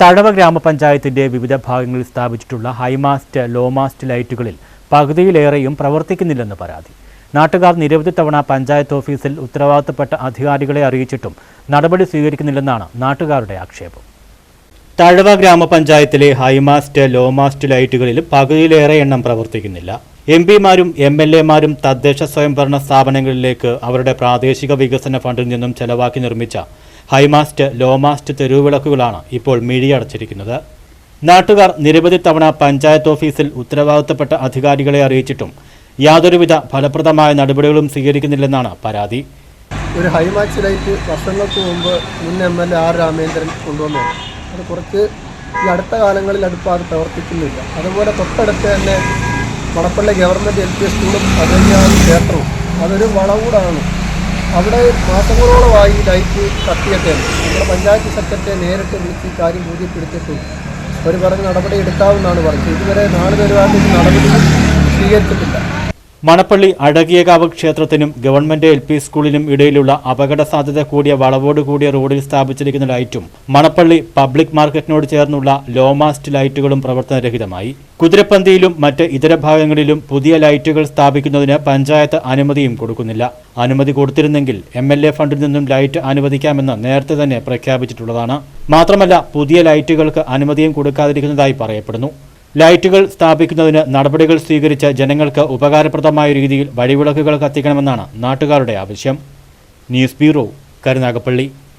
തഴവ ഗ്രാമപഞ്ചായത്തിന്റെ വിവിധ ഭാഗങ്ങളിൽ സ്ഥാപിച്ചിട്ടുള്ള ഹൈമാസ്റ്റ് ലോമാസ്റ്റ് ലൈറ്റുകളിൽ പകുതിയിലേറെയും പ്രവർത്തിക്കുന്നില്ലെന്ന് പരാതി. നാട്ടുകാർ നിരവധി തവണ പഞ്ചായത്ത് ഓഫീസിൽ ഉത്തരവാദിത്തപ്പെട്ട അധികാരികളെ അറിയിച്ചിട്ടും നടപടി സ്വീകരിക്കുന്നില്ലെന്നാണ് നാട്ടുകാരുടെ ആക്ഷേപം. തഴവ ഗ്രാമപഞ്ചായത്തിലെ ഹൈമാസ്റ്റ് ലോമാസ്റ്റ് ലൈറ്റുകളിൽ പകുതിയിലേറെ എണ്ണം പ്രവർത്തിക്കുന്നില്ല. എം പിമാരും എം എൽ എമാരും തദ്ദേശ സ്വയംഭരണ സ്ഥാപനങ്ങളിലേക്ക് അവരുടെ പ്രാദേശിക വികസന ഫണ്ടിൽ നിന്നും ചെലവാക്കി നിർമ്മിച്ച ഹൈമാസ്റ്റ് ലോമാസ്റ്റ് തെരുവുവിളക്കുകളാണ് ഇപ്പോൾ മിഴിയടച്ചിരിക്കുന്നത് നാട്ടുകാർ നിരവധി തവണ പഞ്ചായത്ത് ഓഫീസിൽ ഉത്തരവാദിത്തപ്പെട്ട അധികാരികളെ അറിയിച്ചിട്ടും യാതൊരുവിധ ഫലപ്രദമായ നടപടികളും സ്വീകരിക്കുന്നില്ലെന്നാണ് പരാതി. ഒരു ഹൈമാക്സ് ലൈറ്റ് വർഷങ്ങൾക്ക് മുമ്പ് മുൻ M L A R Ramendran കൊണ്ടുവന്നു. അത് കുറച്ച് ഈ അടുത്ത കാലങ്ങളിൽ അടുപ്പം അത് പ്രവർത്തിക്കുന്നില്ല. അതുപോലെ തൊട്ടടുത്ത് തന്നെ മണപ്പള്ളി ഗവൺമെന്റ് എൽ പി സ്കൂളും അതുതന്നെയാണ് ക്ഷേത്രവും. അതൊരു വളവൂടാണ്. അവിടെ മാസങ്ങളോളമായി ലൈറ്റ് കത്തിയൊക്കെ നമ്മുടെ പഞ്ചായത്ത് സെക്രട്ടറിയെ നേരിട്ട് വിളിച്ച് കാര്യം ബോധ്യപ്പെടുത്തിയിട്ടും അവർ പറഞ്ഞ് നടപടി എടുക്കാവുന്നതാണ് പറഞ്ഞത്. ഇതുവരെ നാല് പേരുമായിട്ട് നടപടി സ്വീകരിച്ചിട്ടില്ല. മണപ്പള്ളി അടകിയകാവ് ക്ഷേത്രത്തിനും ഗവൺമെന്റ് എൽ പി സ്കൂളിനും ഇടയിലുള്ള അപകട സാധ്യത കൂടിയ വളവോട് കൂടിയ റോഡിൽ സ്ഥാപിച്ചിരിക്കുന്ന ലൈറ്റും മണപ്പള്ളി പബ്ലിക് മാർക്കറ്റിനോട് ചേർന്നുള്ള ലോമാസ്റ്റ് ലൈറ്റുകളും പ്രവർത്തനരഹിതമായി. കുതിരപ്പന്തിയിലും മറ്റ് ഇതര ഭാഗങ്ങളിലും പുതിയ ലൈറ്റുകൾ സ്ഥാപിക്കുന്നതിന് പഞ്ചായത്ത് അനുമതിയും കൊടുക്കുന്നില്ല. അനുമതി കൊടുത്തിരുന്നെങ്കിൽ എം എൽ എ ഫണ്ടിൽ നിന്നും ലൈറ്റ് അനുവദിക്കാമെന്ന് നേരത്തെ തന്നെ പ്രഖ്യാപിച്ചിട്ടുള്ളതാണ്. മാത്രമല്ല പുതിയ ലൈറ്റുകൾക്ക് അനുമതിയും കൊടുക്കാതിരിക്കുന്നതായി പറയപ്പെടുന്നു. ലൈറ്റുകൾ സ്ഥാപിക്കുന്നതിന് നടപടികൾ സ്വീകരിച്ച് ജനങ്ങൾക്ക് ഉപകാരപ്രദമായ രീതിയിൽ വഴിവിളക്കുകൾ കത്തിക്കണമെന്നാണ് നാട്ടുകാരുടെ ആവശ്യം. News bureau Karunagappally.